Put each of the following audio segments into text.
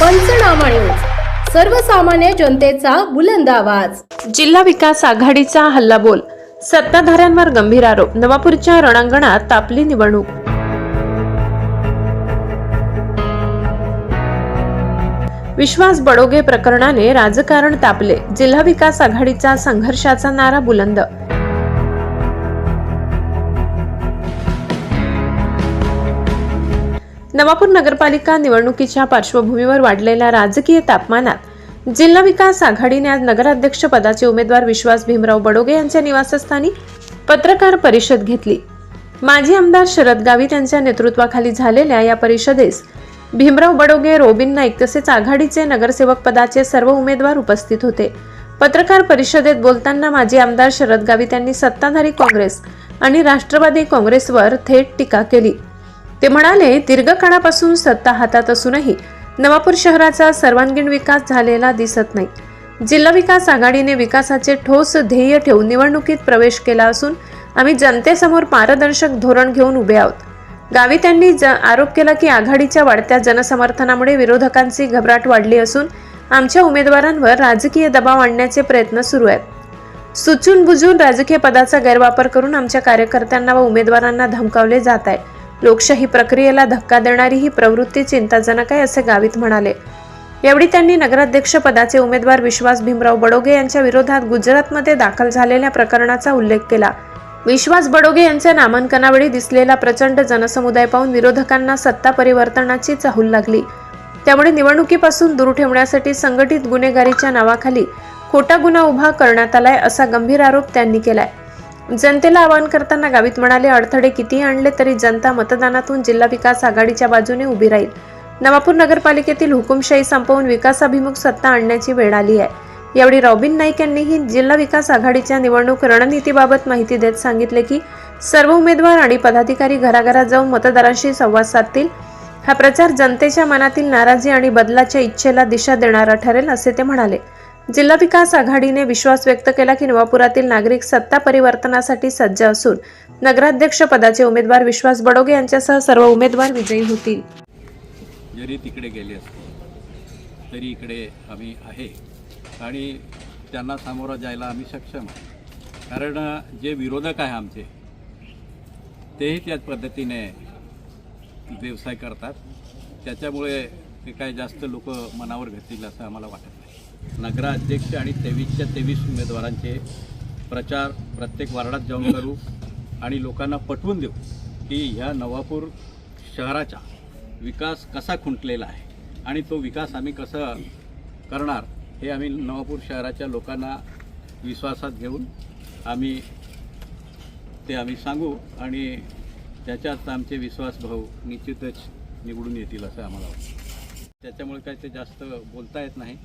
पंचनामा न्यूज. सर्वसामान्य जनतेचा बुलंद आवाज. जिल्हा विकास आघाडीचा हल्लाबोल सत्ताधाऱ्यांवर गंभीर आरोप. नवापूरच्या रणांगणात तापली निवडणूक. विश्वास बडोगे प्रकरणाने राजकारण तापले. जिल्हा विकास आघाडीचा संघर्षाचा नारा बुलंद. नवापूर नगरपालिका निवडणुकीच्या पार्श्वभूमीवर वाढलेल्या राजकीय तापमानात जिल्हा विकास आघाडीने आज नगराध्यक्ष पदाचे उमेदवार विश्वास भीमराव बडोगे यांच्या निवासस्थानी पत्रकार परिषद घेतली. माजी आमदार शरद गावित यांच्या नेतृत्वाखाली झालेल्या या परिषदेस भीमराव बडोगे रोबिन नाईक तसेच आघाडीचे नगरसेवक पदाचे सर्व उमेदवार उपस्थित होते. पत्रकार परिषदेत बोलताना माजी आमदार शरद गावित यांनी सत्ताधारी काँग्रेस आणि राष्ट्रवादी काँग्रेसवर थेट टीका केली. ते म्हणाले दीर्घकाळापासून सत्ता हातात असूनही नवापूर शहराचा सर्वांगीण विकास झालेला दिसत नाही. जिल्हा विकास आघाडीने विकासाचे ठोस ध्येय ठेवून निवडणुकीत प्रवेश केला असून आम्ही जनतेसमोर पारदर्शक धोरण घेऊन उभे आहोत. गावी त्यांनी ज आरोप केला की आघाडीच्या वाढत्या जनसमर्थनामुळे विरोधकांची घबराट वाढली असून आमच्या उमेदवारांवर राजकीय दबाव आणण्याचे प्रयत्न सुरू आहेत. सुचून बुजून राजकीय पदाचा गैरवापर करून आमच्या कार्यकर्त्यांना व उमेदवारांना धमकावले जात आहे. लोकशाही प्रक्रियेला धक्का देणारी ही प्रवृत्ती चिंताजनक आहे असे गावित म्हणाले. यावेळी त्यांनी नगराध्यक्ष पदाचे उमेदवार विश्वास भीमराव बडोगे यांच्या विरोधात गुजरातमध्ये दाखल झालेल्या प्रकरणाचा उल्लेख केला. विश्वास बडोगे यांच्या नामांकनावेळी दिसलेला प्रचंड जनसमुदाय पाहून विरोधकांना सत्ता परिवर्तनाची चाहूल लागली. त्यामुळे निवडणुकीपासून दूर ठेवण्यासाठी संघटित गुन्हेगारीच्या नावाखाली खोटा गुन्हा उभा करण्यात आलाय असा गंभीर आरोप त्यांनी केलाय. जनतेला आवाहन करताना गावित म्हणाले अडथळे कितीही आणले तरी जनता मतदानातून जिल्हा विकास आघाडीच्या बाजूने उभी राहील. नवापूर नगरपालिकेतील हुकुमशाही संपवून विकासाभिमुख सत्ता आणण्याची वेळ आली आहे. यावेळी रॉबिन नाईक यांनीही जिल्हा विकास आघाडीच्या निवडणूक रणनीतीबाबत माहिती देत सांगितले की सर्व उमेदवार आणि पदाधिकारी घराघरात जाऊन मतदारांशी संवाद साधतील. हा प्रचार जनतेच्या मनातील नाराजी आणि बदलाच्या इच्छेला दिशा देणारा ठरेल असे ते म्हणाले. जिल्हा विकास आघाडीने विश्वास व्यक्त केला की नवापुरातील नागरिक सत्ता परिवर्तनासाठी सज्ज असून नगराध्यक्ष पदाचे उमेदवार विश्वास बडोगे यांच्यासह सर्व उमेदवार विजयी होतील. जरी तिकडे गेले असते तरी इकडे आम्ही आहे. आणि त्यांना सामोरं जायला आम्ही सक्षम आहे कारण जे विरोधक आहे आमचे तेही त्याच पद्धतीने व्यवसाय करतात. त्याच्यामुळे ते काय जास्त लोक मनावर घेतील असं आम्हाला वाटत नगराध्यक्ष आणि तेवीसच्या तेवीस उमेदवारांचे प्रचार प्रत्येक वार्डात जाऊन करू आणि लोकांना पटवून देऊ की ह्या नवापूर शहराचा विकास कसा खुंटलेला आहे आणि तो विकास आम्ही कसं करणार हे आम्ही नवापूर शहराच्या लोकांना विश्वासात घेऊन आम्ही ते आम्ही सांगू आणि त्याच्यात आमचे विश्वास भाऊ निश्चितच निवडून येतील असं आम्हाला वाटतं. त्याच्यामुळे काय ते जास्त बोलता येत नाही.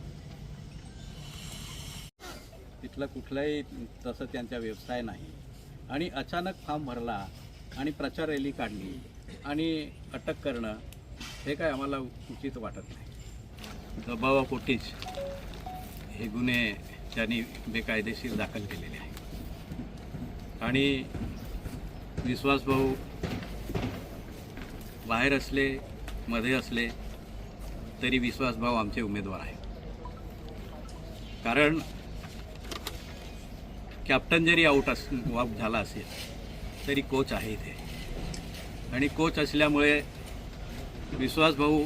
तिथला कुठलाही तसं त्यांचा व्यवसाय नाही. आणि अचानक फॉर्म भरला आणि प्रचार रॅली काढली आणि अटक करणं हे काय आम्हाला उचित वाटत नाही. दबावापोटीच हे गुन्हे त्यांनी बेकायदेशीर दाखल केलेले आहे आणि विश्वासभाऊ बाहेर असले मध्ये असले तरी विश्वासभाऊ आमचे उमेदवार आहेत. कारण कॅप्टन जरी आऊट अस आऊट झाला असेल तरी कोच आहे इथे. आणि कोच असल्यामुळे विश्वासभाऊ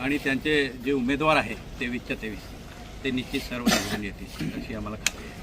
आणि त्यांचे जे उमेदवार आहेत तेवीसच्या तेवीस ते निश्चित सर्व निवडून येतील अशी आम्हाला खात्री आहे.